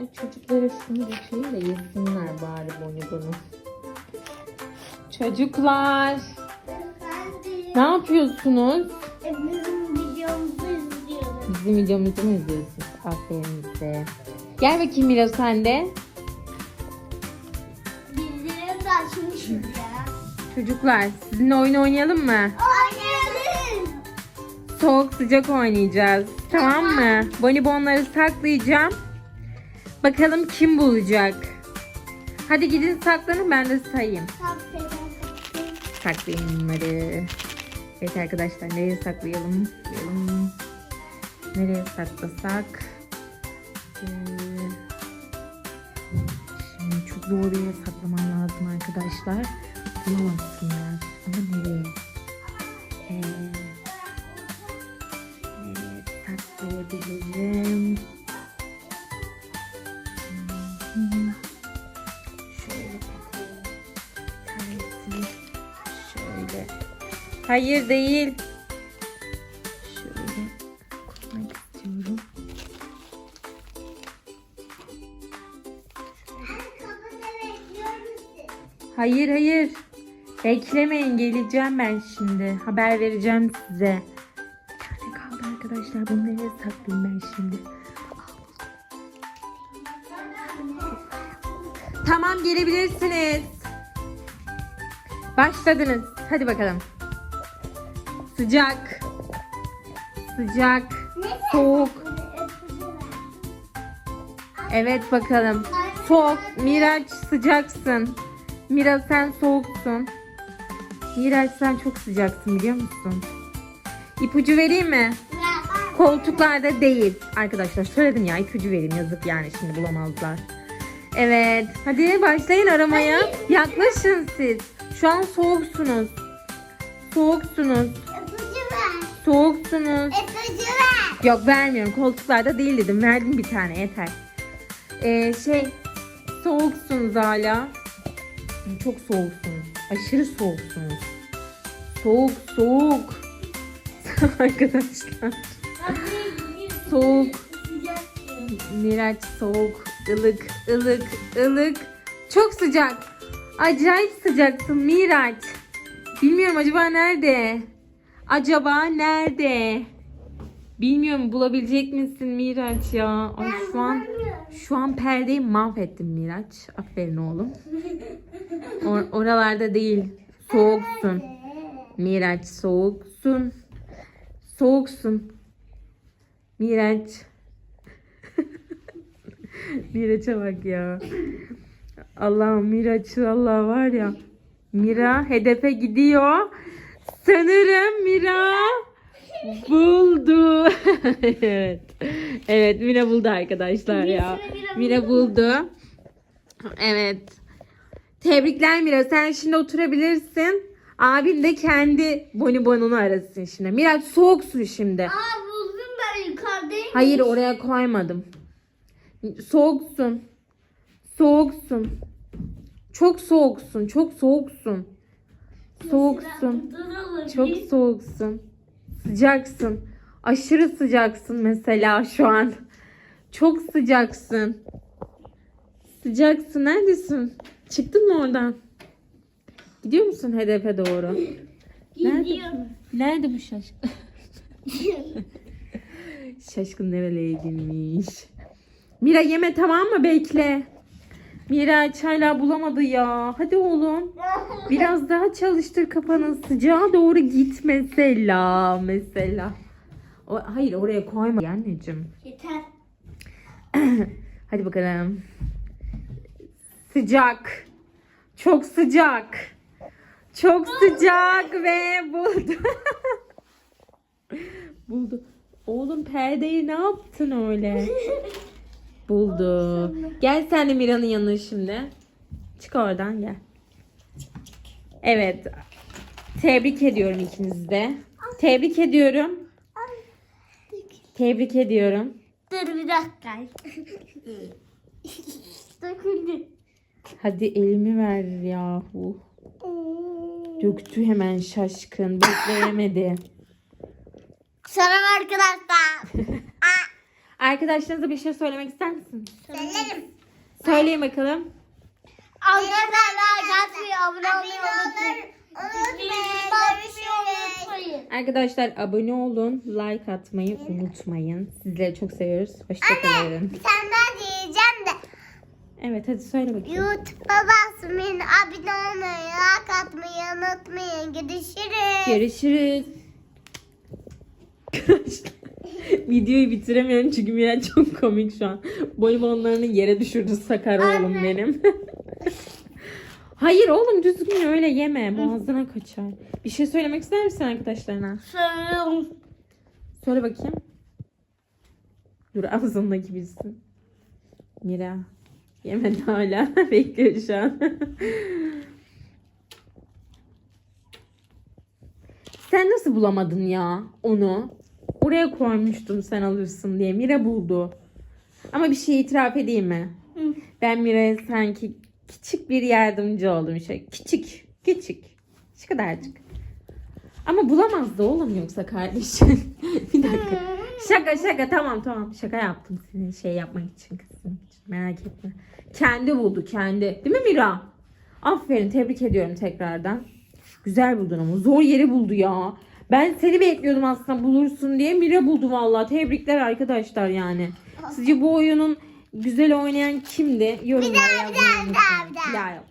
E, çocuklara şunu dökeyim de yesinler bari bonibonu. Çocuklar ne yapıyorsunuz? Bizim videomuzu izliyoruz. Bizim videomuzu mu izliyorsunuz? Aferin size. Gel bakayım Mira sen de. Bildirim de açmışız ya. Çocuklar sizinle oyun oynayalım mı? Oynayalım. Soğuk sıcak oynayacağız. Tamam mı? Bonibonları saklayacağım. Bakalım kim bulacak. Hadi gidin saklanın ben de sayayım. Saklayayım bunları. Evet arkadaşlar nereye saklayalım? Saklayalım. Nereye saklasak? Ee, şimdi çok zor bir yere saklamam lazım arkadaşlar. Bulamazsınlar. Ama nereye? Ee, nereye saklayabilirim? Hayır değil. Şöyle koymak istiyorum. Hayır hayır. Beklemeyin geleceğim ben şimdi. Haber vereceğim size. Bir tane kaldı arkadaşlar. Bunu nereye saklayayım ben şimdi? Tamam gelebilirsiniz. Başladınız. Hadi bakalım. Sıcak. Sıcak. Soğuk. Evet bakalım. Soğuk. Miraç sıcaksın. Mira sen soğuksun. Miraç sen çok sıcaksın biliyor musun? İpucu vereyim mi? Koltuklarda değil. Arkadaşlar söyledim ya ipucu vereyim yazık yani şimdi bulamazlar. Evet hadi başlayın aramaya. Yaklaşın siz. Şu an soğuksunuz. Soğuksunuz. Soğuksunuz. Yok vermiyorum. Koltuklarda değil dedim. Verdim bir tane yeter. Ee, şey soğuksunuz hala. Çok soğuksunuz. Aşırı soğuksunuz. Soğuk soğuk. Arkadaşlar. Soğuk. Miraç soğuk. ılık ılık ılık. Çok sıcak. Acayip sıcaksın Miraç. Bilmiyorum acaba nerede? Acaba nerede? Bilmiyorum bulabilecek misin Miraç ya? Ay şu an şu an perdeyi mahvettim Miraç. Aferin oğlum. Or- oralarda değil. Soğuksun. Miraç soğuksun. Soğuksun. Miraç. Miraç'a bak ya. Allah'ım Miraç'ı Allah var ya. Mira hedefe gidiyor. Sanırım Mira buldu. evet. Evet Mira buldu arkadaşlar ya. Mira buldu. Evet. Tebrikler Mira. Sen şimdi oturabilirsin. Abin de kendi bonibonunu arasın şimdi. Miraç soğuksun şimdi. Aa buldum ben yukarıdayım. Hayır oraya koymadım. Soğuksun. Soğuksun. Çok soğuksun. Çok soğuksun. Soğuksun. Çok soğuksun. Sıcaksın. Aşırı sıcaksın mesela şu an. Çok sıcaksın. Sıcaksın. Neredesin? Çıktın mı oradan? Gidiyor musun hedefe doğru? Nerede? Gidiyorum. Nerede bu şaşkın? Şaşkın nereye girmiş? Mira yeme tamam mı? Bekle. Mira hala bulamadı ya. Hadi oğlum. Biraz daha çalıştır kafanı. Sıcağa doğru git mesela. Mesela. O, hayır oraya koyma anneciğim. Yeter. Hadi bakalım. Sıcak. Çok sıcak. Çok sıcak ve buldu. buldu. Oğlum perdeyi ne yaptın öyle? Buldu. Gel sen de Mira'nın yanına şimdi. Çık oradan gel. Evet. Tebrik ediyorum ikinizi de. Tebrik ediyorum. Tebrik ediyorum. Dur bir dakika. Döküldü. Hadi elimi ver yahu. Döktü hemen şaşkın. Bekleyemedi. Selam arkadaşlar. Arkadaşlarınıza bir şey söylemek ister misiniz? Söylerim. Söyleyin bakalım. Arkadaşlar abone olmayı unutmayın. unutmayın. Arkadaşlar abone olun, like atmayı unutmayın. Sizleri çok seviyoruz. Hoşçakalın. Sen ben diyeceğim de Evet hadi söyle bakayım. YouTube'a basmayın, abone olmayı, like atmayı unutmayın. Görüşürüz. Görüşürüz. Arkadaşlar, Videoyu bitiremiyorum çünkü Miraç çok komik şu an. Bonibonlarını yere düşürdü sakar oğlum benim. Hayır oğlum düzgün öyle yeme. Boğazına kaçar. Bir şey söylemek ister misin arkadaşlarına? Söylüyorum. Söyle bakayım. Dur ağzındaki bilsin. Mira. Yemedi hala. Bekliyor şu an. sen nasıl bulamadın ya onu? Oraya koymuştum sen alırsın diye. Mira buldu. Ama bir şey itiraf edeyim mi? Hı. Ben Mira'ya sanki küçük bir yardımcı oldum. Şey, küçük. Küçük. Şu kadarcık. Ama bulamazdı oğlum yoksa kardeşim. bir dakika. Şaka şaka tamam tamam şaka yaptım senin şey yapmak için kızım için merak etme. Kendi buldu kendi. Değil mi Mira? Aferin tebrik ediyorum tekrardan. Güzel buldun ama zor yeri buldu ya. Ben seni bekliyordum aslında bulursun diye. Mira buldu vallahi. Tebrikler arkadaşlar yani. Sizce bu oyunun güzel oynayan kimdi? Yorumlara yazmayı unutmayın. bir daha. Bir daha yok.